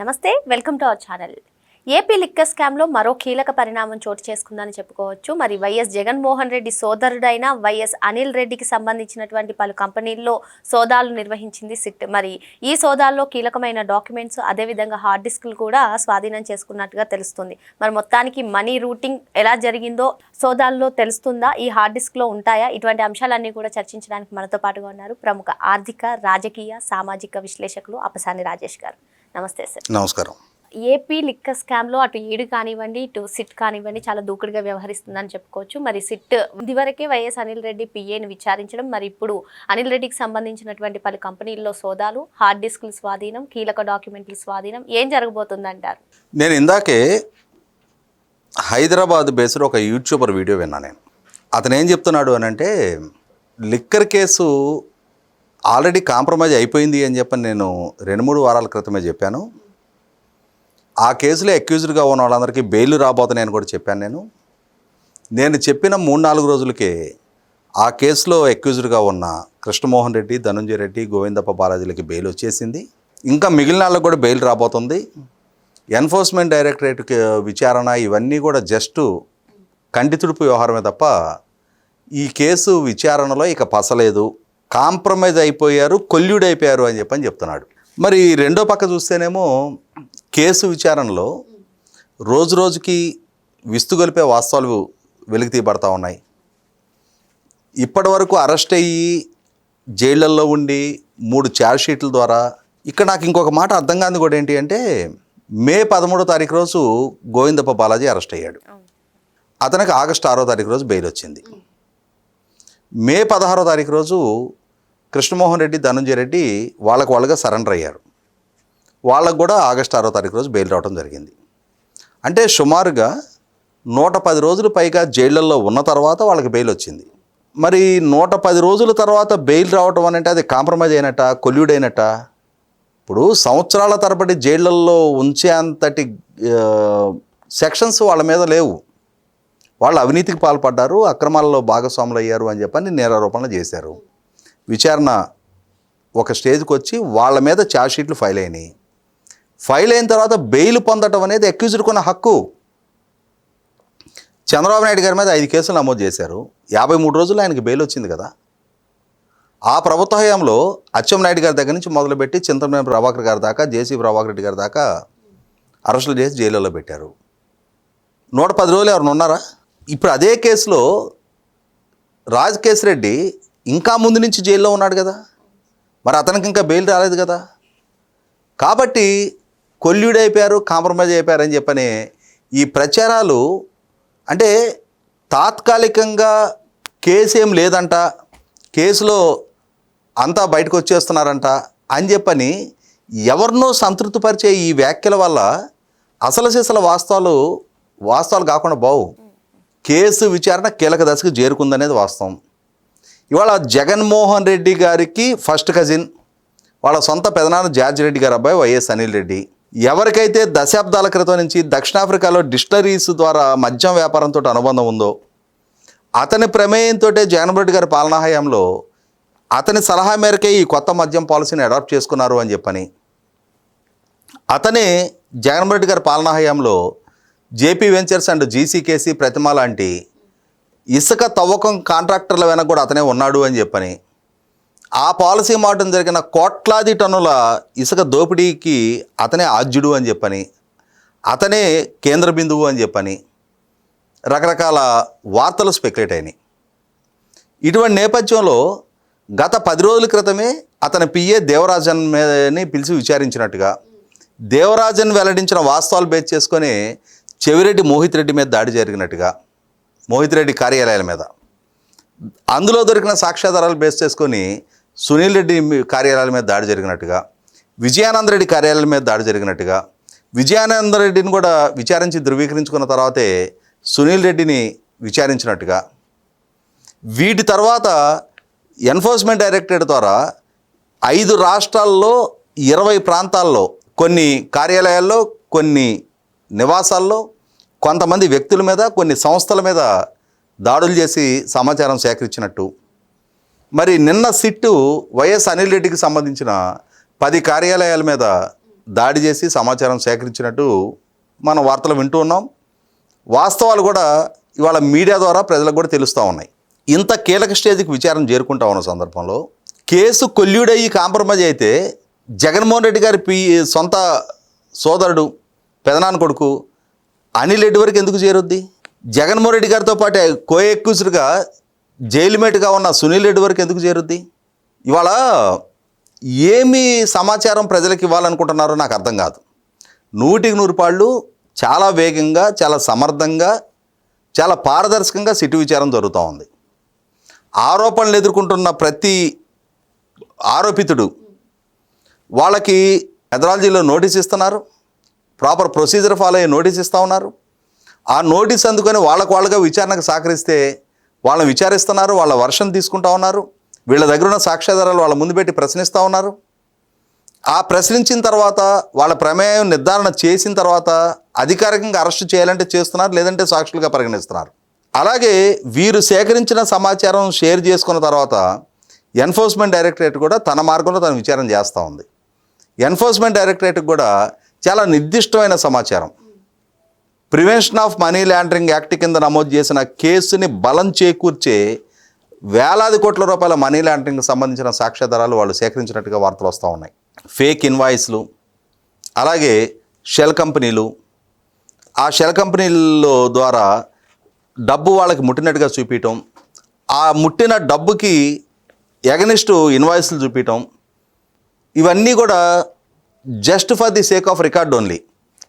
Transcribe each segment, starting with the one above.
నమస్తే welcome to our channel. AP liquor స్కామ్లో మరో కీలక పరిణామం చోటు చేసుకుందని చెప్పుకోవచ్చు. మరి వైఎస్ జగన్మోహన్ రెడ్డి సోదరుడైన వైఎస్ అనిల్ రెడ్డికి సంబంధించినటువంటి పలు కంపెనీల్లో సోదాలు నిర్వహించింది సిట్. మరి ఈ సోదాల్లో కీలకమైన డాక్యుమెంట్స్ అదేవిధంగా హార్డ్ డిస్క్లు కూడా స్వాధీనం చేసుకున్నట్టుగా తెలుస్తుంది. మరి మొత్తానికి మనీ రూటింగ్ ఎలా జరిగిందో సోదాల్లో తెలుస్తుందా? ఈ హార్డ్ డిస్క్లో ఉంటాయా? ఇటువంటి అంశాలన్నీ కూడా చర్చించడానికి మనతో పాటుగా ఉన్నారు ప్రముఖ ఆర్థిక రాజకీయ సామాజిక విశ్లేషకులు అపసాని రాజేష్ గారు. నమస్తే సార్. నమస్కారం. ఏపీ లిక్కర్ స్కామ్లో అటు ఈడు కానివ్వండి ఇటు సిట్ కానివ్వండి చాలా దూకుడుగా వ్యవహరిస్తుందని చెప్పుకోవచ్చు. మరి సిట్ ఇదివరకే వైఎస్ అనిల్ రెడ్డి పిఏని విచారించడం మరి ఇప్పుడు అనిల్ రెడ్డికి సంబంధించినటువంటి పలు కంపెనీల్లో సోదాలు హార్డ్ డిస్క్లు స్వాధీనం కీలక డాక్యుమెంట్ల స్వాధీనం ఏం జరగబోతుందంటారు? నేను ఇందాకే హైదరాబాద్ బేస్డ్ ఒక యూట్యూబర్ వీడియో విన్నా నేను. అతను ఏం చెప్తున్నాడు అని అంటే లిక్కర్ కేసు ఆల్రెడీ కాంప్రమైజ్ అయిపోయింది అని చెప్పని నేను రెండు మూడు వారాల క్రితమే చెప్పాను. ఆ కేసులో అక్యూజ్డ్గా ఉన్న వాళ్ళందరికీ బెయిల్ రాబోతున్నాయని కూడా చెప్పాను నేను. నేను చెప్పిన మూడు నాలుగు రోజులకే ఆ కేసులో అక్యూజ్డ్గా ఉన్న కృష్ణమోహన్ రెడ్డి ధనుంజయ రెడ్డి గోవిందప్ప బాలాజీలకి బెయిల్ వచ్చేసింది. ఇంకా మిగిలిన వాళ్ళకి కూడా బెయిల్ రాబోతుంది. ఎన్ఫోర్స్మెంట్ డైరెక్టరేట్ విచారణ ఇవన్నీ కూడా జస్ట్ కంటితుడుపు వ్యవహారమే తప్ప ఈ కేసు విచారణలో ఇక పసలేదు. కాంప్రమైజ్ అయిపోయారు కొల్యూడ్ అయిపోయారు అని చెప్పని చెప్తున్నాడు. మరి రెండో పక్క చూస్తేనేమో కేసు విచారణలో రోజు రోజుకి విస్తుగొలిపే వాస్తవాలు వెలికి తీయబడతా ఉన్నాయి. ఇప్పటి వరకు అరెస్ట్ అయ్యి జైళ్ళల్లో ఉండి మూడు ఛార్జ్ షీట్ల ద్వారా ఇక్కడ నాకు ఇంకొక మాట అర్థం కాని కూడా ఏంటి అంటే మే పదమూడో తారీఖు రోజు గోవిందప్ప బాలాజీ అరెస్ట్ అయ్యాడు. అతనికి ఆగస్టు ఆరో తారీఖు రోజు బెయిల్ వచ్చింది. మే పదహారో తారీఖు రోజు కృష్ణమోహన్ రెడ్డి ధనంజయ రెడ్డి వాళ్ళకు వాళ్ళుగా సరెండర్ అయ్యారు. వాళ్ళకు కూడా ఆగస్టు ఆరో తారీఖు రోజు బెయిల్ రావడం జరిగింది. అంటే సుమారుగా నూట పది రోజులు పైగా జైళ్ళల్లో ఉన్న తర్వాత వాళ్ళకి బెయిల్ వచ్చింది. మరి నూట పది రోజుల తర్వాత బెయిల్ రావటం అనంటే అది కాంప్రమైజ్ అయినట్ట కొల్యూడ్ ఇప్పుడు సంవత్సరాల తరబడి జైళ్ళల్లో ఉంచే అంతటి సెక్షన్స్ వాళ్ళ మీద లేవు. వాళ్ళు అవినీతికి పాల్పడ్డారు అక్రమాలలో భాగస్వాములు అయ్యారు అని చెప్పని నేరారోపణలు చేశారు. విచారణ ఒక స్టేజ్కి వచ్చి వాళ్ళ మీద ఛార్జ్ షీట్లు ఫైల్ అయినాయి. ఫైల్ అయిన తర్వాత బెయిల్ పొందటం అనేది అక్యూజ్డ్ కొన్న హక్కు. చంద్రబాబు నాయుడు గారి మీద ఐదు కేసులు నమోదు చేశారు. యాభై మూడు రోజుల్లో ఆయనకి బెయిల్ వచ్చింది కదా. ఆ ప్రభుత్వ హయాంలో అచ్చెంనాయుడు గారి దగ్గర నుంచి మొదలుపెట్టి చింతమనే ప్రభాకర్ గారి దాకా జేసీ ప్రభాకర్ రెడ్డి గారి దాకా అరెస్టులు చేసి జైలులో పెట్టారు. నూట పది రోజులు ఎవరైనా ఉన్నారా? ఇప్పుడు అదే కేసులో రాజకేశ్ రెడ్డి ఇంకా ముందు నుంచి జైల్లో ఉన్నాడు కదా. మరి అతనికి ఇంకా బెయిల్ రాలేదు కదా. కాబట్టి కొల్యూడ్ అయిపోయారు కాంప్రమైజ్ అయిపోయారు అని చెప్పని ఈ ప్రచారాలు అంటే తాత్కాలికంగా కేసు ఏం లేదంట. కేసులో అంతా బయటకు వచ్చేస్తున్నారంట అని చెప్పని ఎవరినో సంతృప్తిపరిచే ఈ వ్యాఖ్యల వల్ల అసలు సిసల వాస్తవాలు వాస్తవాలు కాకుండా బావు. కేసు విచారణ కీలక దశకు చేరుకుందనేది వాస్తవం. ఇవాళ జగన్మోహన్ రెడ్డి గారికి ఫస్ట్ కజిన్ వాళ్ళ సొంత పెదనాన్న జార్జ్ రెడ్డి గారి అబ్బాయి వైఎస్ అనిల్ రెడ్డి. ఎవరికైతే దశాబ్దాల క్రితం నుంచి దక్షిణాఫ్రికాలో డిస్టరీస్ ద్వారా మద్యం వ్యాపారంతో అనుబంధం ఉందో అతని ప్రమేయంతో జగన్మోహన్ రెడ్డి గారి పాలనా హయాంలో అతని సలహా మేరకే ఈ కొత్త మద్యం పాలసీని అడాప్ట్ చేసుకున్నారు అని చెప్పని అతనే జగన్మోహన్ రెడ్డి గారి పాలనా హయాంలో JP Ventures and GCKC Pratima లాంటి ఇసుక తవ్వకం కాంట్రాక్టర్ల వెనక కూడా అతనే ఉన్నాడు అని చెప్పని ఆ పాలసీ మాటం జరిగిన కోట్లాది టన్నుల ఇసుక దోపిడీకి అతనే ఆద్యుడు అని చెప్పని అతనే కేంద్ర బిందువు అని చెప్పని రకరకాల వార్తలు స్పెక్యులేట్ అయినాయి. ఇటువంటి నేపథ్యంలో గత పది రోజుల క్రితమే అతని పిఏ దేవరాజన్ మీదని పిలిచి విచారించినట్టుగా దేవరాజన్ వెల్లడించిన వాస్తవాలు బేస్ చేసుకొని చెవిరెడ్డి మోహిత్ రెడ్డి మీద దాడి జరిగినట్టుగా మోహిత్ రెడ్డి కార్యాలయాల మీద. అందులో దొరికిన సాక్ష్యాధారాలు బేస్ చేసుకొని సునీల్ రెడ్డి మీ- కార్యాలయాల మీద దాడి జరిగినట్టుగా విజయానంద రెడ్డి కార్యాలయాల మీద దాడి జరిగినట్టుగా విజయానంద రెడ్డిని కూడా విచారించి ధృవీకరించుకున్న తర్వాతే సునీల్ రెడ్డిని విచారించినట్టుగా వీటి తర్వాత ఎన్ఫోర్స్మెంట్ డైరెక్టరేట్ ద్వారా ఐదు రాష్ట్రాల్లో ఇరవై ప్రాంతాల్లో కొన్ని కార్యాలయాల్లో కొన్ని నివాసాల్లో కొంతమంది వ్యక్తుల మీద కొన్ని సంస్థల మీద దాడులు చేసి సమాచారం సేకరించినట్టు. మరి నిన్న సిట్టు వైఎస్ అనిల్ రెడ్డికి సంబంధించిన పది కార్యాలయాల మీద దాడి చేసి సమాచారం సేకరించినట్టు మనం వార్తలు వింటూ ఉన్నాం. వాస్తవాలు కూడా ఇవాళ మీడియా ద్వారా ప్రజలకు కూడా తెలుస్తూ ఉన్నాయి. ఇంత కీలక స్టేజ్కి విచారణ చేరుకుంటా ఉన్న సందర్భంలో కేసు కొల్లుడయ్యి కాంప్రమైజ్ అయితే జగన్మోహన్ రెడ్డి గారి పి సొంత సోదరుడు పెదనాన్న కొడుకు అనిల్ రెడ్డి వరకు ఎందుకు చేరుద్ది? జగన్మోహన్ రెడ్డి గారితో పాటు కో జైలు జైలుమేట్గా ఉన్న సునీల్ రెడ్డి వరకు ఎందుకు చేరుద్ది? ఇవాళ ఏమి సమాచారం ప్రజలకు ఇవ్వాలనుకుంటున్నారో నాకు అర్థం కాదు. నూటికి నూరు పాళ్ళు చాలా వేగంగా చాలా సమర్థంగా చాలా పారదర్శకంగా సిటీ విచారం జరుగుతూ ఉంది. ఆరోపణలు ఎదుర్కొంటున్న ప్రతి ఆరోపితుడు వాళ్ళకి మెథడాలజీలో నోటీస్ ఇస్తున్నారు. ప్రాపర్ ప్రొసీజర్ ఫాలో అయ్యి నోటీస్ ఇస్తూ ఉన్నారు. ఆ నోటీస్ అందుకొని వాళ్ళకు వాళ్ళగా విచారణకు సహకరిస్తే వాళ్ళని విచారిస్తున్నారు వాళ్ళ వర్షం తీసుకుంటా ఉన్నారు వీళ్ళ దగ్గర ఉన్న సాక్ష్యాధారాలు వాళ్ళ ముందు పెట్టి ప్రశ్నిస్తూ ఉన్నారు. ఆ ప్రశ్నించిన తర్వాత వాళ్ళ ప్రమేయం నిర్ధారణ చేసిన తర్వాత అధికారికంగా అరెస్ట్ చేయాలంటే చేస్తున్నారు లేదంటే సాక్షులుగా పరిగణిస్తున్నారు. అలాగే వీరు సేకరించిన సమాచారం షేర్ చేసుకున్న తర్వాత ఎన్ఫోర్స్మెంట్ డైరెక్టరేట్ కూడా తన మార్గంలో తన విచారణ చేస్తూ ఉంది. ఎన్ఫోర్స్మెంట్ డైరెక్టరేట్కి కూడా చాలా నిర్దిష్టమైన సమాచారం. Prevention of money laundering act కింద నమోదు చేసిన కేసుని బలం చేకూర్చే వేలాది కోట్ల రూపాయల మనీ లాండరింగ్కి సంబంధించిన సాక్ష్యాధారాలు వాళ్ళు సేకరించినట్టుగా వార్తలు వస్తూ ఉన్నాయి. ఫేక్ ఇన్వాయిస్లు అలాగే షెల్ కంపెనీలు. ఆ షెల్ కంపెనీల ద్వారా డబ్బు వాళ్ళకి ముట్టినట్టుగా చూపించటం ఆ ముట్టిన డబ్బుకి ఎగనిస్ట్ ఇన్వాయిస్లు చూపించటం ఇవన్నీ కూడా just for the sake of record only.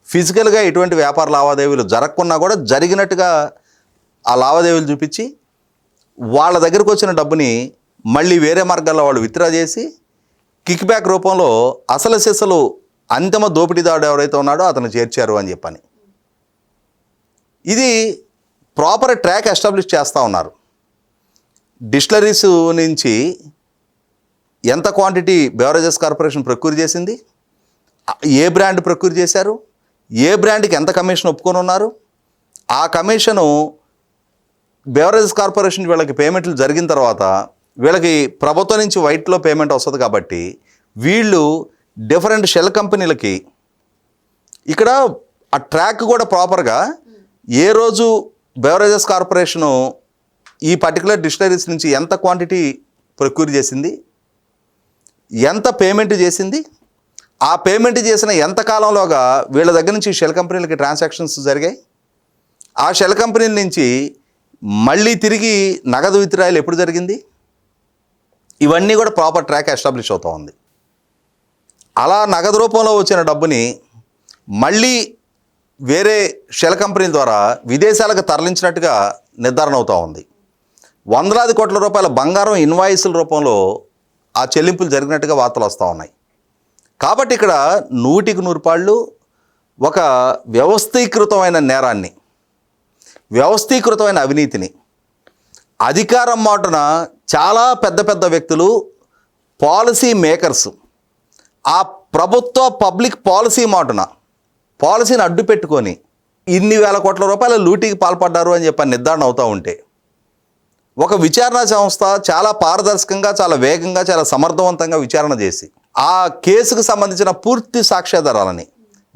ఫిజికల్గా ఎటువంటి వ్యాపార లావాదేవీలు జరగకున్నా కూడా జరిగినట్టుగా ఆ లావాదేవీలు చూపించి వాళ్ళ దగ్గరకు వచ్చిన డబ్బుని మళ్ళీ వేరే మార్గాల్లో వాళ్ళు విత్డ్రా చేసి కిక్ బ్యాక్ రూపంలో అసలు సిసలు అంతిమ దోపిడీదారుడు ఎవరైతే ఉన్నాడో అతను చేర్చారు అని చెప్పని. ఇది ప్రాపర్ ట్రాక్ ఎస్టాబ్లిష్ చేస్తూ ఉన్నారు. డిస్టిలరీస్ నుంచి ఎంత క్వాంటిటీ బెవరేజెస్ కార్పొరేషన్ ప్రొక్యూర్ చేసింది? ఏ బ్రాండ్ ప్రొక్యూర్ చేశారు? ఏ బ్రాండ్కి ఎంత కమిషన్ ఒప్పుకొని ఉన్నారు ఆ కమిషను బెవరేజెస్ కార్పొరేషన్ వీళ్ళకి పేమెంట్లు జరిగిన తర్వాత వీళ్ళకి ప్రభుత్వం నుంచి వైట్లో పేమెంట్ వస్తుంది కాబట్టి వీళ్ళు డిఫరెంట్ షెల్ కంపెనీలకి ఇక్కడ ఆ ట్రాక్ కూడా ప్రాపర్గా ఏ రోజు బెవరేజెస్ కార్పొరేషను ఈ పర్టికులర్ డిస్టరీస్ నుంచి ఎంత క్వాంటిటీ ప్రొక్యూర్ చేసింది? ఎంత పేమెంట్ చేసింది? ఆ పేమెంట్ చేసిన ఎంతకాలంలోగా వీళ్ళ దగ్గర నుంచి షెల్ కంపెనీలకి ట్రాన్సాక్షన్స్ జరిగాయి? ఆ షెల్ కంపెనీల నుంచి మళ్ళీ తిరిగి నగదు విత్డ్రాయలు ఎప్పుడు జరిగింది? ఇవన్నీ కూడా ప్రాపర్ ట్రాక్ ఎస్టాబ్లిష్ అవుతూ ఉంది. అలా నగదు రూపంలో వచ్చిన డబ్బుని మళ్ళీ వేరే షెల్ కంపెనీల ద్వారా విదేశాలకు తరలించినట్టుగా నిర్ధారణ అవుతూ ఉంది. వందలాది కోట్ల రూపాయల బంగారం ఇన్వాయిస్ల రూపంలో ఆ చెల్లింపులు జరిగినట్టుగా వార్తలు వస్తూ ఉన్నాయి. కాబట్టి ఇక్కడ నూటికి నూరు పాళ్ళు ఒక వ్యవస్థీకృతమైన నేరాన్ని వ్యవస్థీకృతమైన అవినీతిని. అధికారం మాటున చాలా పెద్ద పెద్ద వ్యక్తులు పాలసీ మేకర్స్ ఆ ప్రభుత్వ పబ్లిక్ పాలసీ మాటున పాలసీని అడ్డు పెట్టుకొని ఇన్ని వేల కోట్ల రూపాయల లూటీకి పాల్పడ్డారు అని చెప్పి నిర్ధారణ అవుతూ ఉంటే ఒక విచారణ సంస్థ చాలా పారదర్శకంగా చాలా వేగంగా చాలా సమర్థవంతంగా విచారణ చేసి ఆ కేసుకు సంబంధించిన పూర్తి సాక్ష్యాధారాలని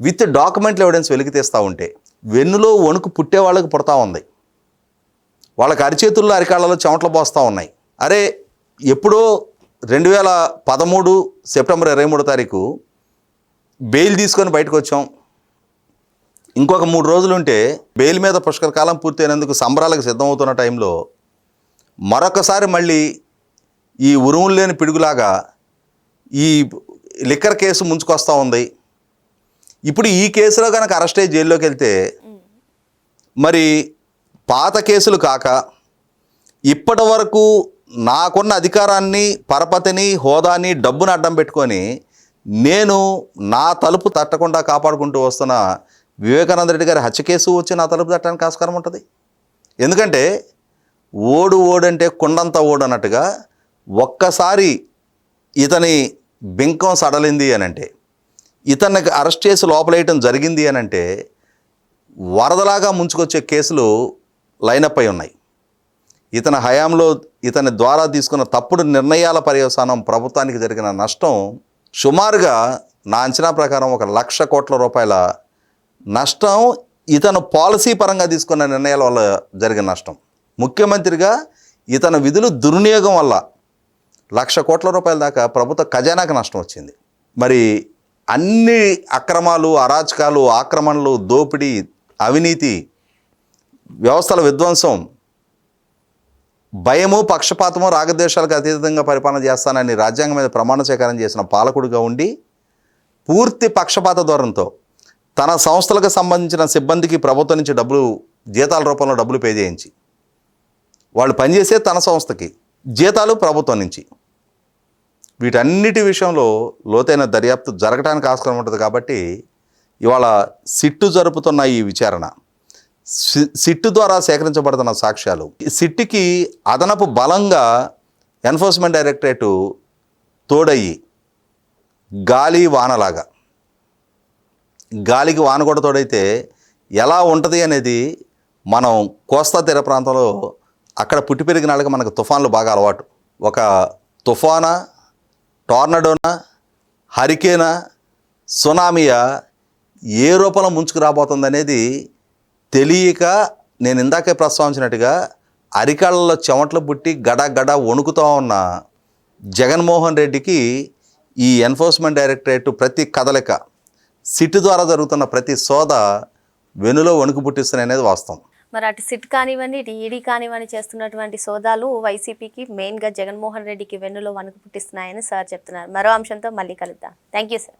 విత్ డాక్యుమెంట్లు ఎవిడెన్స్ వెలికి తీస్తూ ఉంటే వెన్నులో వణుకు పుట్టే వాళ్ళకి పుడతా ఉంది. వాళ్ళకి అరిచేతుల్లో అరికాళ్ళలో చెమటలు పోస్తూ ఉన్నాయి. అరే ఎప్పుడో రెండు వేల పదమూడు సెప్టెంబర్ ఇరవై మూడో తారీఖు బెయిల్ తీసుకొని బయటకు వచ్చాం. ఇంకొక మూడు రోజులు ఉంటే బెయిల్ మీద పుష్కర కాలం పూర్తయినందుకు సంబరాలకు సిద్ధమవుతున్న టైంలో మరొకసారి మళ్ళీ ఈ ఉరుములు లేని పిడుగులాగా ఈ లిక్కర్ కేసు ముంచుకొస్తూ ఉంది. ఇప్పుడు ఈ కేసులో కనుక అరెస్ట్ అయ్యి జైల్లోకి వెళ్తే మరి పాత కేసులు కాక ఇప్పటి వరకు నాకున్న అధికారాన్ని పరపతిని హోదాని డబ్బును అడ్డం పెట్టుకొని నేను నా తలుపు తట్టకుండా కాపాడుకుంటూ వస్తున్న వివేకానంద రెడ్డి గారి హత్య కేసు వచ్చి నా తలుపు తట్టడానికి ఆస్కారం ఉంటుంది. ఎందుకంటే ఓడు ఓడంటే కొండంత ఓడు అన్నట్టుగా ఒక్కసారి ఇతని బింకం సడలింది అని అంటే ఇతనికి అరెస్ట్ చేసి లోపలేయటం జరిగింది అని అంటే వరదలాగా ముంచుకొచ్చే కేసులు లైనప్ అయి ఉన్నాయి. ఇతని హయాంలో ఇతని ద్వారా తీసుకున్న తప్పుడు నిర్ణయాల పర్యవసానం ప్రభుత్వానికి జరిగిన నష్టం సుమారుగా నా అంచనా ప్రకారం ఒక లక్ష కోట్ల రూపాయల నష్టం ఇతను పాలసీ పరంగా తీసుకున్న నిర్ణయాల వల్ల జరిగిన నష్టం. ముఖ్యమంత్రిగా ఇతని విధులు దుర్వినియోగం వల్ల లక్ష కోట్ల రూపాయల దాకా ప్రభుత్వ ఖజానాకు నష్టం వచ్చింది. మరి అన్ని అక్రమాలు అరాచకాలు ఆక్రమణలు దోపిడీ అవినీతి వ్యవస్థల విధ్వంసం భయము పక్షపాతము రాగద్వేషాలకు అతీతంగా పరిపాలన చేస్తానని రాజ్యాంగం మీద ప్రమాణ స్వీకారం చేసిన పాలకుడిగా ఉండి పూర్తి పక్షపాత ధోరణితో తన సంస్థలకు సంబంధించిన సిబ్బందికి ప్రభుత్వం నుంచి డబ్బులు జీతాల రూపంలో డబ్బులు పే చేయించి వాళ్ళు పనిచేసే తన సంస్థకి జీతాలు ప్రభుత్వం నుంచి వీటన్నిటి విషయంలో లోతైన దర్యాప్తు జరగడానికి ఆస్కారం ఉంటుంది కాబట్టి ఇవాళ సిట్టు జరుపుతున్న ఈ విచారణ సి- సిట్టు ద్వారా సేకరించబడుతున్న సాక్ష్యాలు. ఈ సిట్టుకి అదనపు బలంగా ఎన్ఫోర్స్మెంట్ డైరెక్టరేటు తోడయ్యి గాలి వానలాగా గాలికి వాన కూడా తోడైతే ఎలా ఉంటుంది అనేది మనం కోస్తా తీర ప్రాంతంలో అక్కడ పుట్టి పెరిగిన వాళ్ళకి మనకు తుఫాన్లు బాగా అలవాటు. ఒక తుఫానా టోర్నడోనా హరికేనా సునామియా ఏ రూపంలో ముంచుకు రాబోతుంది అనేది తెలియక నేను ఇందాకే ప్రస్తావించినట్టుగా అరికాళ్ళలో చెమట్లు పుట్టి గడ గడ వణుకుతూ ఉన్న జగన్మోహన్ రెడ్డికి ఈ ఎన్ఫోర్స్మెంట్ డైరెక్టరేట్ ప్రతి కదలిక సిట్ ద్వారా జరుగుతున్న ప్రతి సోద వెనులో వణుకు పుట్టిస్తున్నాయి అనేది వాస్తవం. మరి అటు సిట్ కానివ్వండి ఇటు ఈడీ కానివ్వండి చేస్తున్నటువంటి సోదాలు వైసీపీకి మెయిన్గా జగన్మోహన్ రెడ్డికి వెన్నులో వణుకు పుట్టిస్తున్నాయని సార్ చెప్తున్నారు. మరో అంశంతో మళ్ళీ కలుద్దాం. Thank you sir.